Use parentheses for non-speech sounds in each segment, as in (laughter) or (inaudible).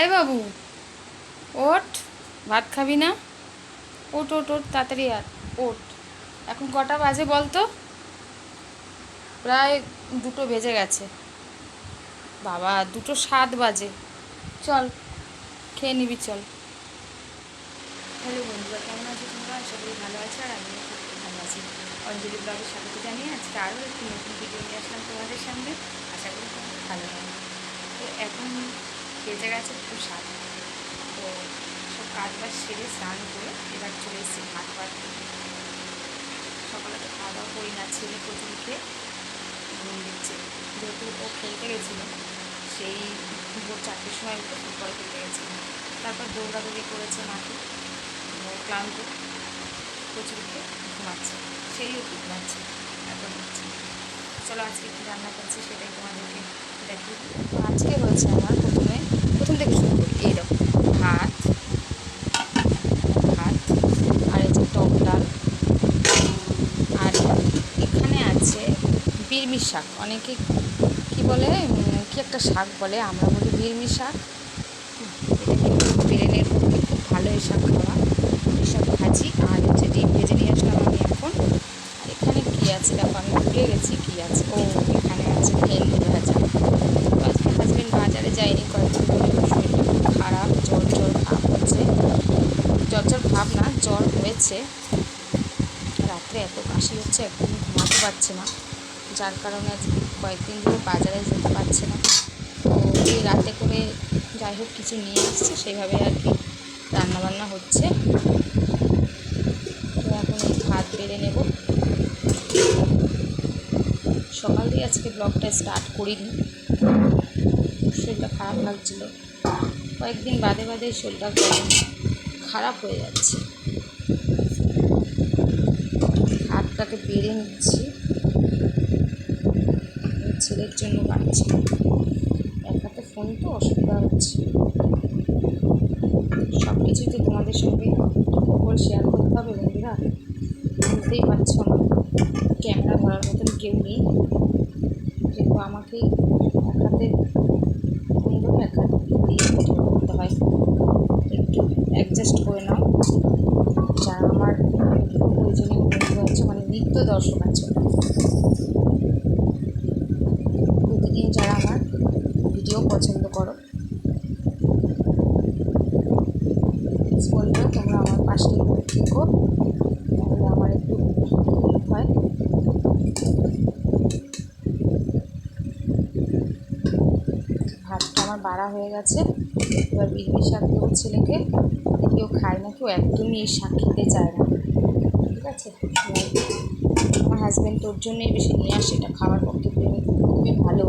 এই বাবু ওট ভাত খাবি না? ওট ওট ওট তাড়াতাড়ি আর ওট এখন কটা বাজে বলতো? প্রায় দুটো বেজে গেছে। বাবা, দুটো সাত বাজে। চল, খেয়ে নিবি, চল। হ্যালো বন্ধুরা, কেমন আছো তোমরা? আশা করি ভালো আছো আর আমিও ভালো আছি। অঞ্জলি ব্লগের স্বাগত জানিয়ে আজকে আরও একটি নতুন ভিডিও নিয়ে আসলাম তোমাদের সামনে আশা করি তোমাদের ভালো হবে তো এখন বেজে গেছে সাত তো সব কাজ বাজ সেরে স্নান করে এবার চলে এসেছি ভাত ভাত সকালে তো খাওয়া দাওয়া করি না, ছেলে প্রচুর ঘুম দিচ্ছে। যেহেতু ও খেলতে গেছিল, সেই ভোর চারটের সময় উঠে ফুটবল খেলতে গেছিল। তারপর দৌড়াদৌড়ি করেছে মাঠে। ক্লান্ত, প্রচুর খেয়ে ঘুমাচ্ছে। সেই ঘুমাচ্ছে, এখন হচ্ছে চলো আজকে কী রান্না করছি সেটাই তোমাদেরকে দেখি আজকে হয়েছে আমার প্রথমে প্রথম থেকে শুরু করি এইরকম ভাত ভাত, আর এই যে টক ডাল, আর এখানে আছে বিরমি শাক। অনেকে কি বলে কি একটা শাক বলে, আমরা বলি বিরমি শাক। ব্রেনের পক্ষে খুব ভালো এই শাক খাওয়া। এই শাক ভাজি, আর হচ্ছে ডিম ভেজে নিয়ে আসলাম আমি এখন। আর এখানে কী আছে দেখো, আমি ভুলে গেছি কী আছে। ও, এখানে আছে ভেন্ডি ভাজা। হাজবেন্ড বাজারে যায়নি কয়েকদিন ধরে ওর শরীরটা খুব খারাপ জ্বর জ্বর ভাব হচ্ছে জ্বর জ্বর ভাব না জ্বর হয়েছে। রাত্রে এত কাশি হচ্ছে একদম ঘুমাতে পারছে না। যার কারণে কয়েকদিন ধরে বাজারে যেতে পারছে না। তো এই রাতে করে যাই হোক কিছু নিয়ে আসছে সেইভাবে আর কি রান্নাবান্না হচ্ছে। তো এখন ভাত বেড়ে নেব। সকাল দিয়ে আজকে ব্লগটা স্টার্ট করিনি। শরীরটা খারাপ লাগছিল। কয়েকদিন বাদে বাদে শরীরটা খারাপ হয়ে যাচ্ছে। হাতটাকে বেড়ে নিচ্ছি। ছেলের জন্য বাড়ছি এক ফোন তো, অসুবিধা হচ্ছে। সব কিছুই তো তোমাদের সঙ্গে খবর শেয়ার করতে হবে বন্ধুরা। বুঝতেই পারছ না। ক্যামেরা ধরার মতন কেউ নেই। কিন্তু আমাকেই এক হাতে ফোন ধরে এক হাতে দিয়ে ভিডিও করতে হয় একটু অ্যাডজাস্ট করে নাও যারা আমার প্রয়োজনীয় বন্ধু আছে মানে নিত্য দর্শক আছে। প্রতিদিন যারা আমার ভিডিও পছন্দ করো বলব তোমরা আমার পাশে থেকো, তাহলে আমার একটু হয়। ভাতটা আমার বাড়া হয়ে গেছে। এবার বিড়ি শাক দেবো ছেলেকে, কেউ খায় না, কেউ একদমই এই শাক খেতে চায় না। ঠিক আছে? হাজব্যান্ড তোর জন্যই বেশি নিয়ে আসে, এটা খাওয়ার পক্ষে খুবই ভালো।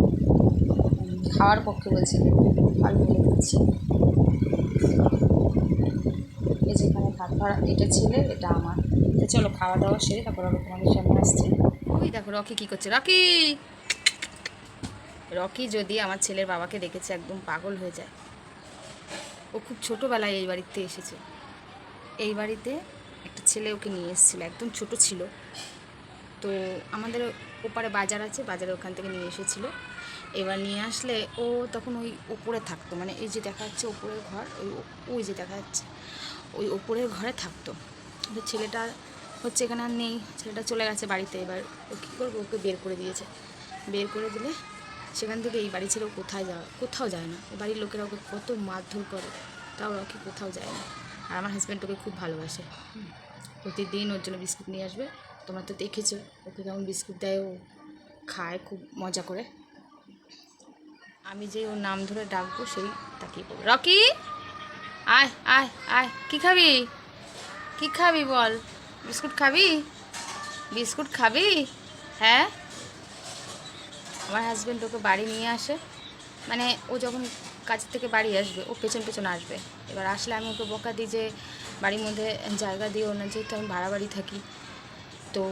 খাওয়ার পক্ষে বলছি, ভালো বলে দিচ্ছি এই যেখানে ভাত ভাড়া, এটা ছেলে, এটা আমার। তো চলো খাওয়া দাওয়া সেরে তারপর আমি তোমাদের সামনে আসছি। ওই দেখো, রকি কী করছে? রকি! রকি যদি আমার ছেলের বাবাকে দেখেছে, একদম পাগল হয়ে যায়। ও খুব ছোটোবেলায় এই বাড়িতে এসেছে। এই বাড়িতে একটা ছেলে ওকে নিয়ে এসেছিল, একদম ছোট ছিল। তো আমাদের ওপারে বাজার আছে, বাজারে ওখান থেকে নিয়ে এসেছিল। এবার নিয়ে আসলে ও তখন ওই ওপরে থাকতো মানে এই যে দেখা যাচ্ছে ওপরের ঘর, ওই ওই যে দেখা যাচ্ছে, ওই ওপরের ঘরে থাকতো। তো ছেলেটা হচ্ছে এখানে আর নেই, ছেলেটা চলে গেছে বাড়িতে, এবার ও কী করব, ওকে বের করে দিয়েছে। বের করে দিলে সেখান থেকে এই বাড়ি ছেড়ে কোথায় যাওয়া, কোথাও যায় না। বাড়ির লোকেরা ওকে কত মারধর করে, তাও ওকে কোথাও যায় না। আর আমার হাজব্যান্ড ওকে খুব ভালোবাসে। প্রতিদিন ওর জন্য বিস্কুট নিয়ে আসবে। তোমরা তো দেখেছ। ওকে কেমন বিস্কুট দেয়, ও খায় খুব মজা করে। আমি যে ওর নাম ধরে ডাকবো, সেই তাকিয়ে পড়বে রকি! আয় আয় আয়। কী খাবি? কী খাবি বল? বিস্কুট খাবি? বিস্কুট খাবি? হ্যাঁ? আমার হাজব্যান্ড ওকে বাড়ি নিয়ে আসে। মানে ও যখন কাজ থেকে বাড়ি আসবে, ও পেছন পেছন আসবে। এবার আসলে আমি ওকে বকা দিই যে, বাড়ির মধ্যে জায়গা দিও না, যেহেতু আমি ভাড়া বাড়ি থাকি। তো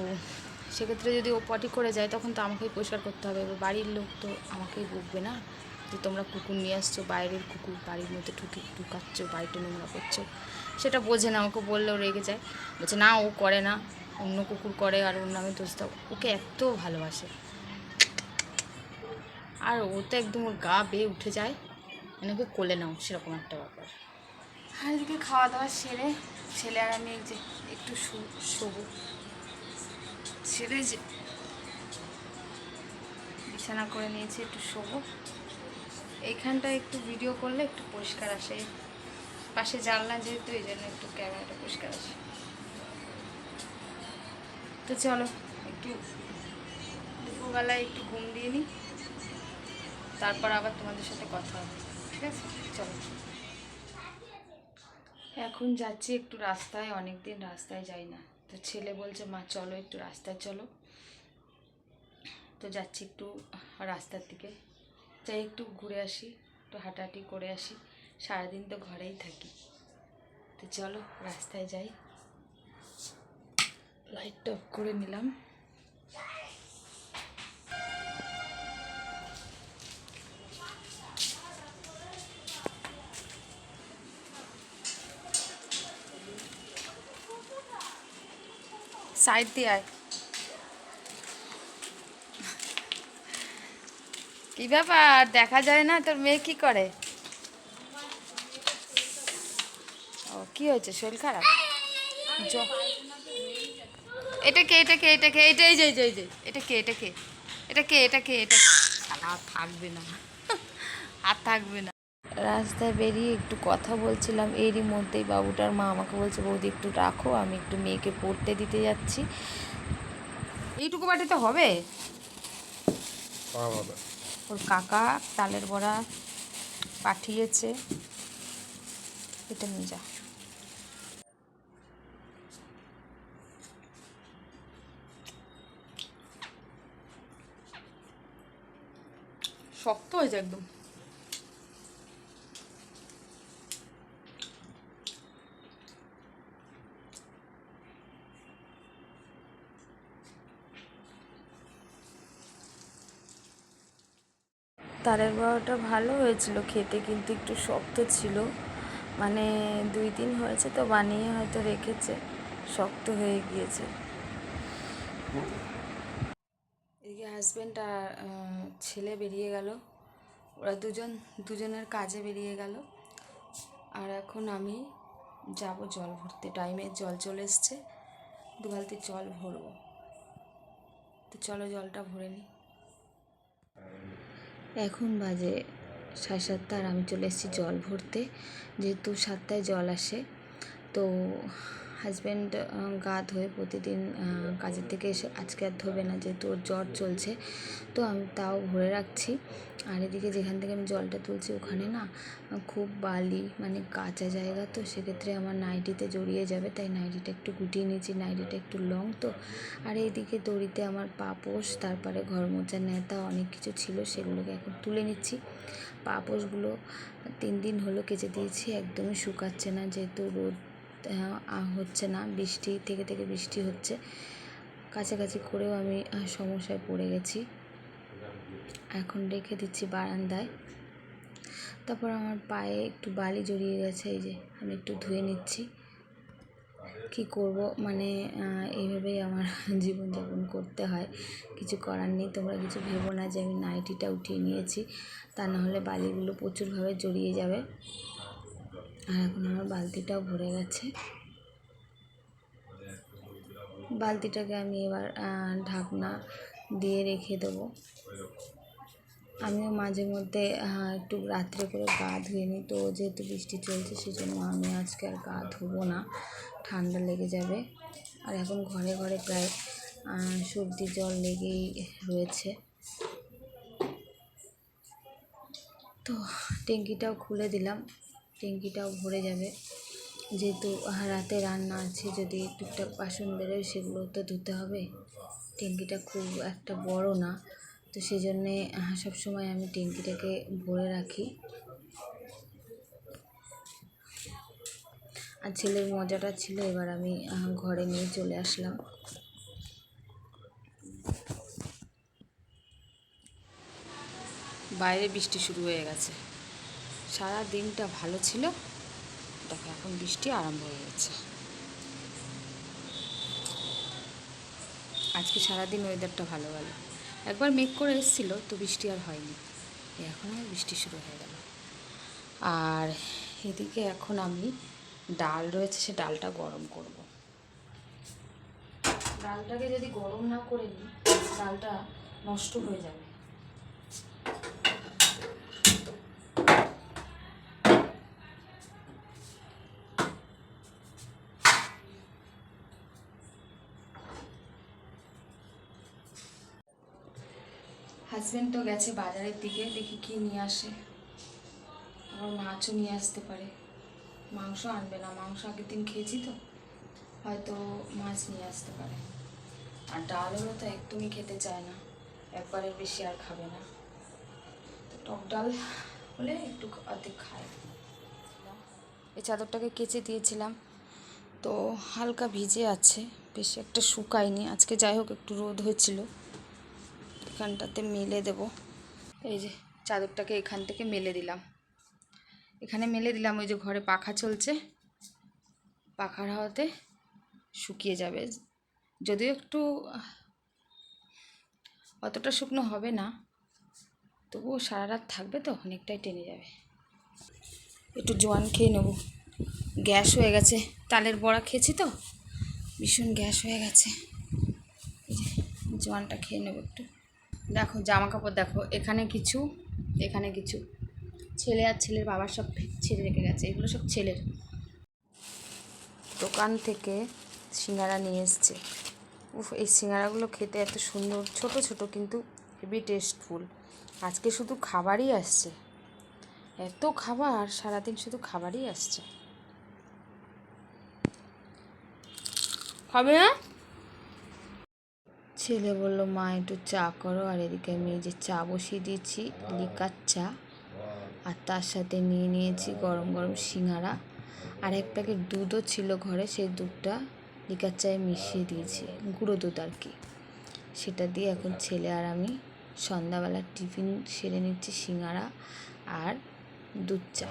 সেক্ষেত্রে যদি ও পটি করে যায়, তখন তো আমাকেই পরিষ্কার করতে হবে। এবার বাড়ির লোক তো আমাকেই বকবে না যে তোমরা কুকুর নিয়ে আসছো, বাইরের কুকুর বাড়ির মধ্যে ঢুকে ঢুকাচ্ছ বাড়িটা নোংরা করছ। সেটা বোঝে না ওকে বললেও রেগে যায়। বলছে, না, ও করে না, অন্য কুকুর করে আর ওর নামে দোষ দাও। ওকে এত ভালোবাসে। আর ও তো একদম ওর গা বেয়ে উঠে যায়। মানে ওকে কোলে নাও, সেরকম একটা ব্যাপার। আর এদিকে খাওয়া দাওয়া সেরে, ছেলে আর আমি যে একটু শোবো। ছেড়ে যে বিছানা করে নিয়েছি, একটু শোবো। এইখানটা একটু ভিডিও করলে একটু পরিষ্কার আসে। পাশে জানলা যেহেতু, এই জন্য একটু ক্যামেরাটা পরিষ্কার আসে। তো চলো, একটু দুপুরবেলায় একটু ঘুম দিয়ে নিই। তারপর আবার তোমাদের সাথে কথা হবে, ঠিক আছে? চলো। এখন যাচ্ছি একটু রাস্তায় অনেক দিন রাস্তায় যাই না। তো ছেলে বলছে, মা, চলো একটু রাস্তায়, চলো। তো যাচ্ছি একটু রাস্তার দিকে। যাই একটু ঘুরে আসি, একটু হাঁটাহাঁটি করে আসি। সারাদিন তো ঘরেই থাকি। তো চলো রাস্তায় যাই। লাইটটা অফ করে নিলাম। সাইড দিয়ে আয়। কি ব্যাপার? দেখা যায় না? তোর মেয়ে কি করে? ও, কি হয়েছে? শরীর খারাপ? এটা কে? এটা কে? এটা কে? এটা এই যে এই যে এটা কে? এটা কে? এটা কে? এটা কে? এটা থাকবে না। আর থাকবে না। রাস্তায় বেরিয়ে একটু কথা বলছিলাম এরই মধ্যেই বাবুটার মা আমাকে বলছে বৌদি একটু রাখো আমি একটু মেয়েকে পড়তে দিতে যাচ্ছি। এইটুকু বাটিতে হবে। ওর কাকা তালের বড়া পাঠিয়েছে। এটা নিয়ে যা। শক্ত হয়েছে একদম। তারের বড়াটা ভালো হয়েছিল খেতে, কিন্তু একটু শক্ত ছিল। মানে দুই দিন হয়েছে তো, বানিয়ে হয়তো রেখেছে। শক্ত হয়ে গিয়েছে। এদিকে হাজব্যান্ড আর ছেলে বেরিয়ে গেল। ওরা দুজন, দুজনের কাজে বেরিয়ে গেল। আর এখন আমি যাব জল ভরতে। টাইমে জল চলে এসছে। দু বালতি জল ভরবো। তো চলো জলটা ভরে নিই এখন বাজে সাড়ে সাতটা আর আমি চলে এসেছি জল ভরতে। যেহেতু সাতটায় জল আসে, তো হাজব্যান্ড গা ধোয়ে প্রতিদিন কাজের থেকে এসে আজকে আর ধোবে না যেহেতু ওর জ্বর চলছে, তো আমি তাও ভরে রাখছি। আর এদিকে যেখান থেকে আমি জলটা তুলছি ওখানে না, খুব বালি মানে কাঁচা জায়গা তো, সেক্ষেত্রে আমার নাইটিতে জড়িয়ে যাবে, তাই নাইটিটা একটু গুটিয়ে নিয়েছি, নাইটিটা একটু লং তো। আর এইদিকে দড়িতে আমার পাপোশ, তারপরে ঘর মোচার নেতা, অনেক কিছু ছিল, সেগুলোকে এখন তুলে নিচ্ছি। পাপোশগুলো তিন দিন হলো কেচে দিয়েছি, একদমই শুকাচ্ছে না, যেহেতু রোদ হচ্ছে না। বৃষ্টি, থেকে থেকে বৃষ্টি হচ্ছে। কাছাকাছি করেও আমি সমস্যায় পড়ে গেছি। এখন রেখে দিচ্ছি বারান্দায়। তারপর আমার পায়ে একটু বালি জড়িয়ে গেছে, এই যে আমি একটু ধুয়ে নিচ্ছি। কি করব? মানে এইভাবেই আমার (laughs) জীবনযাপন করতে হয়। কিছু করার নেই। তোমরা কিছু ভেবো না যে আমি নাইটিটা উঠিয়ে নিয়েছি। তা না হলে বালিগুলো প্রচুরভাবে জড়িয়ে যাবে। আর এখন আমার বালতিটাও ভরে গেছে। বালতিটাকে আমি এবার ঢাকনা দিয়ে রেখে দেবো। আমিও মাঝে মধ্যে একটু রাত্রে করে গা ধুয়ে নিই। তো যেহেতু বৃষ্টি চলছে, সেজন্য আমি আজকে আর গা ধোবো না। ঠান্ডা লেগে যাবে। আর এখন ঘরে ঘরে প্রায় সর্দি জল লেগেই রয়েছে। তো ট্যাঙ্কিটাও খুলে দিলাম। ট্যাঙ্কিটাও ভরে যাবে। যেহেতু রাতে রান্না আছে যদি টুকটাক বাসন বেরোয় সেগুলো তো ধুতে হবে। ট্যাঙ্কিটা খুব একটা বড় না তো সেই জন্যে আহ, সবসময় আমি ট্যাঙ্কিটাকে ভরে রাখি। আর ছেলের মজাটা ছিল এবার আমি ঘরে নিয়ে চলে আসলাম। বাইরে বৃষ্টি শুরু হয়ে গেছে। সারা দিনটা ভালো ছিল। দেখো, এখন বৃষ্টি আরম্ভ হয়ে গেছে। আজকে সারাদিন ওয়েদারটা ভালো গেল। একবার মেঘ করে এসেছিল, তো বৃষ্টি আর হয়নি। এখন আর বৃষ্টি শুরু হয়ে গেল। আর এদিকে এখন আমি ডাল রয়েছে, সে ডালটা গরম করব। ডালটাকে যদি গরম না করে নিই ডালটা নষ্ট হয়ে যাবে। হাজব্যান্ড তো গেছে বাজারের দিকে, দেখি কি নিয়ে আসে। আবার মাছও নিয়ে আসতে পারে। মাংস আনবে না, মাংস আগের দিন খেয়েছি তো, হয়তো মাছ নিয়ে আসতে পারে। আর ডালও তো একদমই খেতে চায় না, একবারের বেশি আর খাবে না। তো টক ডাল হলে একটু অর্ধেক খায়। এই চাদরটাকে কেচে দিয়েছিলাম, তো হালকা ভিজে আছে, বেশি একটা শুকায়নি। আজকে যাই হোক, একটু রোদ হয়েছিল। এখানটাতে মেলে দেব। এই যে চাদরটাকে এখান থেকে মেলে দিলাম। এখানে মেলে দিলাম, ওই যে ঘরে পাখা চলছে। পাখার হাওয়াতে শুকিয়ে যাবে। যদিও একটু, অতটা শুকনো হবে না, তবুও সারা রাত থাকবে তো, অনেকটাই টেনে যাবে। একটু জোয়ান খেয়ে নেব। গ্যাস হয়ে গেছে। তালের বড়া খেয়েছি তো? ভীষণ গ্যাস হয়ে গেছে। জোয়ানটা খেয়ে নেব একটু। দেখো জামা কাপড় দেখো, এখানে কিছু এখানে কিছু। ছেলে আর ছেলের বাবার সব ছেড়ে রেখে গেছে, এগুলো সব ছেলের। দোকান থেকে সিঙ্গারা নিয়ে এসছে। উফ, এই সিঙ্গারাগুলো খেতে এত সুন্দর, ছোট ছোট কিন্তু হেভি টেস্টফুল। আজকে শুধু খাবারই আসছে। এত খাবার, সারাদিন শুধু খাবারই আসছে। খাবে না ছেলে বলল, মা, একটু চা করো। আর এদিকে আমি এই যে চা বসিয়ে দিয়েছি, লিকার চা। আর তার সাথে নিয়ে নিয়েছি গরম গরম সিঙ্গারা। আর এক প্যাকেট দুধও ছিল ঘরে, সেই দুধটা লিকার চায়ে মিশিয়ে দিয়েছি, গুঁড়ো দুধ আর কি। সেটা দিয়ে এখন ছেলে আর আমি সন্ধ্যাবেলার টিফিন সেরে নিচ্ছি সিঙ্গারা আর দুধ চা।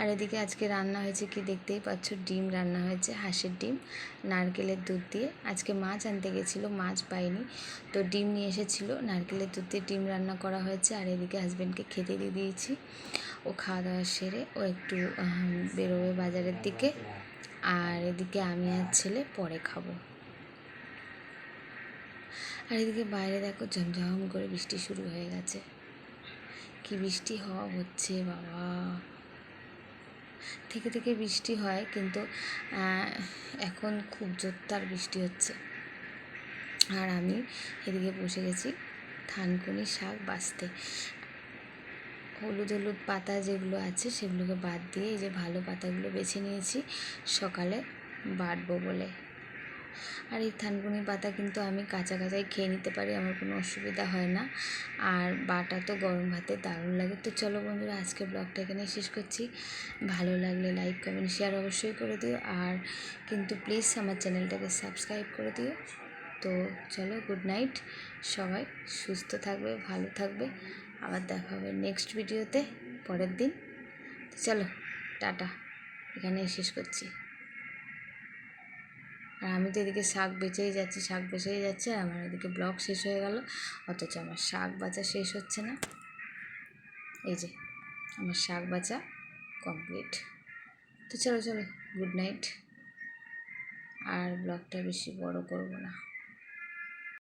আর এদিকে আজকে রান্না হয়েছে কি দেখতেই পাচ্ছ? ডিম রান্না হয়েছে, হাঁসের ডিম, নারকেলের দুধ দিয়ে। আজকে মাছ আনতে গেছিল, মাছ পাইনি। তো ডিম নিয়ে এসেছিল, নারকেলের দুধ দিয়ে ডিম রান্না করা হয়েছে। আর এদিকে হাজব্যান্ডকে খেতে দিয়ে দিয়েছি। ও খাওয়া দাওয়া সেরে ও একটু বেরোবে বাজারের দিকে। আর এদিকে আমি আর ছেলে পরে খাব। আর এদিকে বাইরে দেখো ঝমঝম করে বৃষ্টি শুরু হয়ে গেছে। কি বৃষ্টি হওয়া হচ্ছে, বাবা। থেকে থেকে বৃষ্টি হয়, কিন্তু এখন খুব জোরদার বৃষ্টি হচ্ছে। আর আমি এদিকে বসে গেছি থানকুনি শাক বাঁচতে হলুদ হলুদ পাতা যেগুলো আছে সেগুলোকে বাদ দিয়ে এই যে ভালো পাতাগুলো বেছে নিয়েছি, সকালে বাটবো বলে। আর এই থানকুনি পাতা কিন্তু আমি কাঁচা কাঁচাই খেয়ে নিতে পারি, আমার কোনো অসুবিধা হয় না। আর বাটা তো গরম ভাতে দারুণ লাগে। তো চলো বন্ধুরা আজকে ব্লগটা এখানে শেষ করছি। ভালো লাগলে লাইক, কমেন্ট, শেয়ার অবশ্যই করে দিও। আর কিন্তু প্লিজ আমার চ্যানেলটাকে সাবস্ক্রাইব করে দিও। তো চলো, গুড নাইট। সবাই সুস্থ থাকবে, ভালো থাকবে। আবার দেখা হবে নেক্সট ভিডিওতে, পরের দিন। চলো, টাটা। এখানে শেষ করছি। আর আমি তো এদিকে শাক বেচেই যাচ্ছি, শাক বেচেই যাচ্ছে আর আমার এদিকে ব্লগ শেষ হয়ে গেল। অথচ আমার শাক বাঁচা শেষ হচ্ছে না। এই যে, আমার শাক বাঁচা কমপ্লিট তো চলো চলো গুড নাইট আর ব্লগটা বেশি বড় করব না।